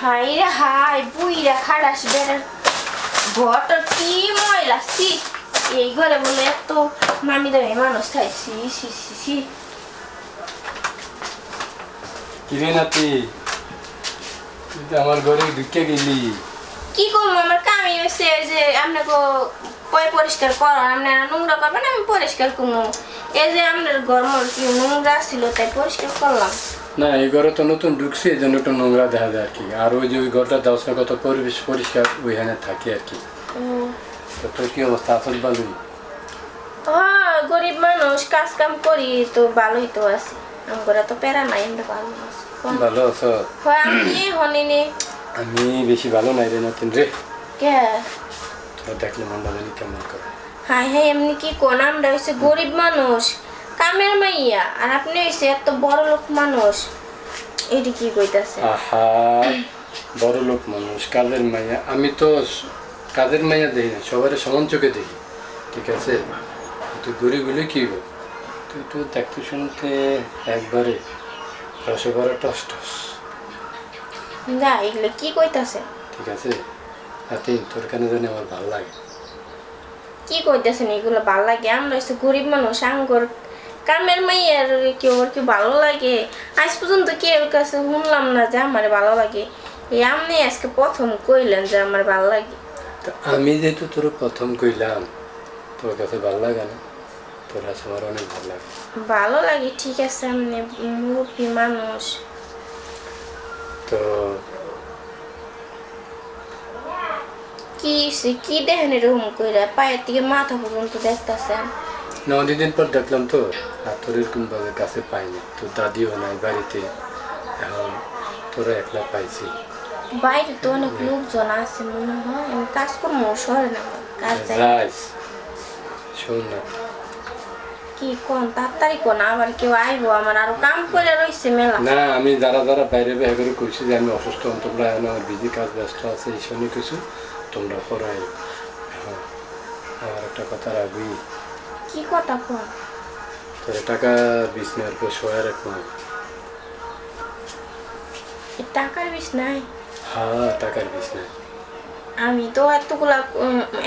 High রে high বুইরা খাড়াস বেড়ার ঘরটা কি ময়লা? সি এই ঘরে বলে এত মামি দামি মানুষ খাই সি সি সি সি কিরে নাতি তুই তো আমার ঘরে ঢুকে গেলি। কি করব আমার? কামই হয়েছে যে আপনাকে পয় পরিষ্কার করো আপনারা নোংরা করবেন আমি পরিষ্কার করব। এই যে আপনার ঘর মর কি নোংরা ছিল তাই পরিষ্কার করলাম। না এই ঘরে তো নতুন ঢুকছে এই জন্য একটু নোংরা দেখা যায় আর কি। আর ওই যে ওই ঘরটা দেওয়া কত পরিবেশ পরিষ্কার ওইখানে থাকে আর কি। তো তোর কি অবস্থা? আসল ভালোই? হ্যাঁ গরিব মানুষ কাজ কাম করি তো ভালোই তো আছে। আমরা তো প্যারা নাই আমরা ভালো আছি। ভালো আছো? হয় আমি হনিনি। আমি বেশি ভালো নাই রে নতুন রে। কে? দেখলে কেমন করে? হাই হাই এমনি কি কোন? আমরা হচ্ছে গরিব মানুষ কামের মাইয়া আর আপনি হচ্ছে এত বড় লোক মানুষ। এটি কি কইতাছে? আহা বড় লোক মানুষ কাজের মাইয়া। আমি তো কাজের মাইয়া দেখি না সবার সমান চোখে দেখি। ঠিক আছে? তুই গরিব হলে কি গো তুই তো দেখতে শুনতে একবারে রসে ভরা টস টস না এগুলো কি কইতাছে? ঠিক আছে? হাতি তোর কেন জানি আমার ভালো লাগে। কি কইতেছেন এগুলো ভালো লাগে? আমরা হচ্ছে গরিব মানুষ আঙ্গর কামের মাইয়ার কেউ আর কি ভালো লাগে? আজ পর্যন্ত কেউ কাছে শুনলাম না যে আমার ভালো লাগে। এই আপনি আজকে প্রথম কইলেন যে আমার ভালো লাগে। তো আমি যেহেতু তোর প্রথম কইলাম তোর কাছে ভালো লাগে না তোর কাছে আমার অনেক ভালো লাগে। ভালো লাগে ঠিক আছে আপনি মুরব্বী মানুষ। তো কি কি দেখেন এরকম কইরা পায়ের থেকে মাথা পর্যন্ত দেখতেছেন না অনেকদিন পর দেখলাম তো আর তোর এরকম ভাবে কাছে পাইনি তোর দাদিও নাই বাড়িতে এখন তোরা একলা পাইছি বাইরে তো অনেক লোকজন আছে মনে হয় আমি কাজ করব শহরে না কাজ যাই শোন না কি কোন? তাড়াতাড়ি কোন? আবার কেউ আইবো আমার? আরও কাম করে রইছে মেলা। না আমি যারা যারা বাইরে বাইরে করে কইছি যে আমি অসুস্থ তোমরা এখন আমার বিজি কাজ ব্যস্ত আছে এই শুনে কিছু তোমরা পড়াই এখন আমার একটা কথা রাখবি। কি কথা কোন? তোর টাকা বিশ নেওয়ার পর শোয়া রাখব এ টাকার বিষ নাই? হ্যাঁ টাকার বিশ নাই। আমি তো এতগুলা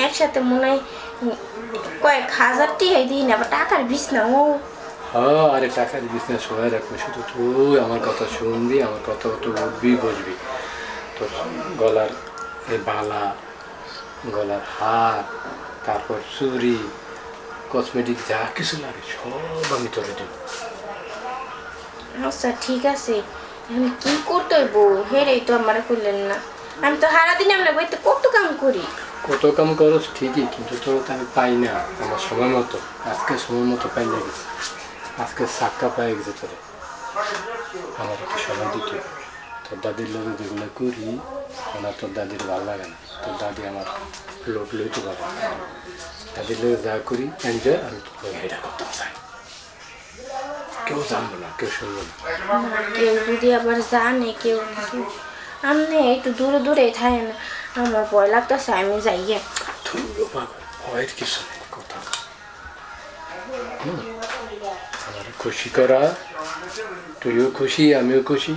একসাথে মনে হয় কয়েক হাজার টিহাই দিই না টাকার বিষ না ও হ্যাঁ আরে টাকার না শোয়া রাখব শুধু তুই আমার কথা শুনবি আমার কথা তো উঠবি বসবি তোর গলার এই বালা গলার হার তারপর চুরি কসমেটিক যা কিছু লাগে সব আমি তোরে দেবো। আচ্ছা ঠিক আছে। আমি কি করতে হইব? হেরেই তো আমার করলেন না। আমি তো সারাদিন আমরা বইতে কত কাম করি? কত কাম করস ঠিকই, কিন্তু তো আমি পাই না আমার সময় মতো। আজকে সময় মতো পাই না গেছে। আজকে সাক্কা পাই গেছে তোরে। আমার একটু সময় দিতে তোর দাদির লোক যেগুলো করি ওনার তোর দাদির ভালো লাগে না। তোর দাদি আমার লোক লইতে পারে। দাদির লোক যা করি এনজয় আমি তোর এটা করতে চাই কেউ জানব না, কেউ শুনব না। কেউ যদি আবার জানে, কেউ আপনি একটু দূরে দূরে থাকেন আমার ভয় লাগতেছে, আমি যাই গে। পাগল, ভয়ের কিছু নেই কথা। আমার খুশি করা, তুইও খুশি, আমিও খুশি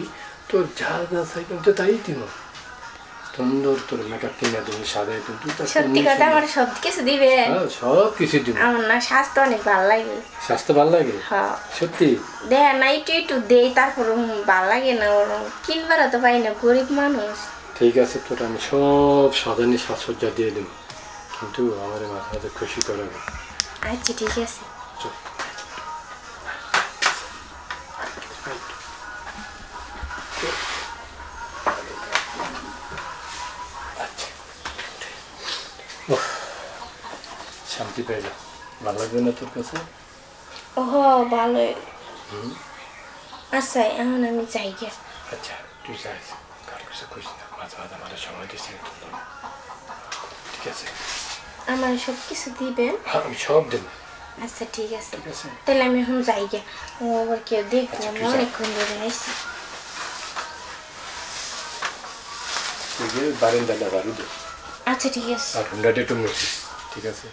তোর যা যা চাই তাই দিব সুন্দর তোর মেকআপ কিনে তুমি সাজাই তুমি তুই সত্যি কথা আমার সব কিছু দিবে। হ্যাঁ সব কিছু দিব। আমার না স্বাস্থ্য অনেক ভালো লাগে। স্বাস্থ্য ভালো লাগে? হ্যাঁ। সত্যি? দেখ না একটু একটু দেই তারপর ভালো লাগে না ওর কিনবার তো পাই না গরিব মানুষ। ঠিক আছে তোর আমি সব সাজানি সাজসজ্জা দিয়ে দেবো। কিন্তু আমার মাঝে মাঝে খুশি করে না। আচ্ছা ঠিক আছে। চল। শান্তি পাইলাম ভালো লাগবে না তোর কাছে? ও ভালো। আচ্ছা এখন আমি যাই গে আচ্ছা তুই কার কাছে না মাঝে মাঝে আমার সময় দিস ঠিক আছে। আমার সব কিছু দিবেন? হ্যাঁ আমি সব দেবো। আচ্ছা ঠিক আছে। তাহলে আমি এখন যাই গে ও আবার কেউ দেখব আচ্ছা, আমি অনেকক্ষণ ধরে আসছি তুই গিয়ে বারিন্দাটা বাড়ি দে আচ্ছা ঠিক আছে। আর হুন্ডাটা একটু মুছি ঠিক আছে?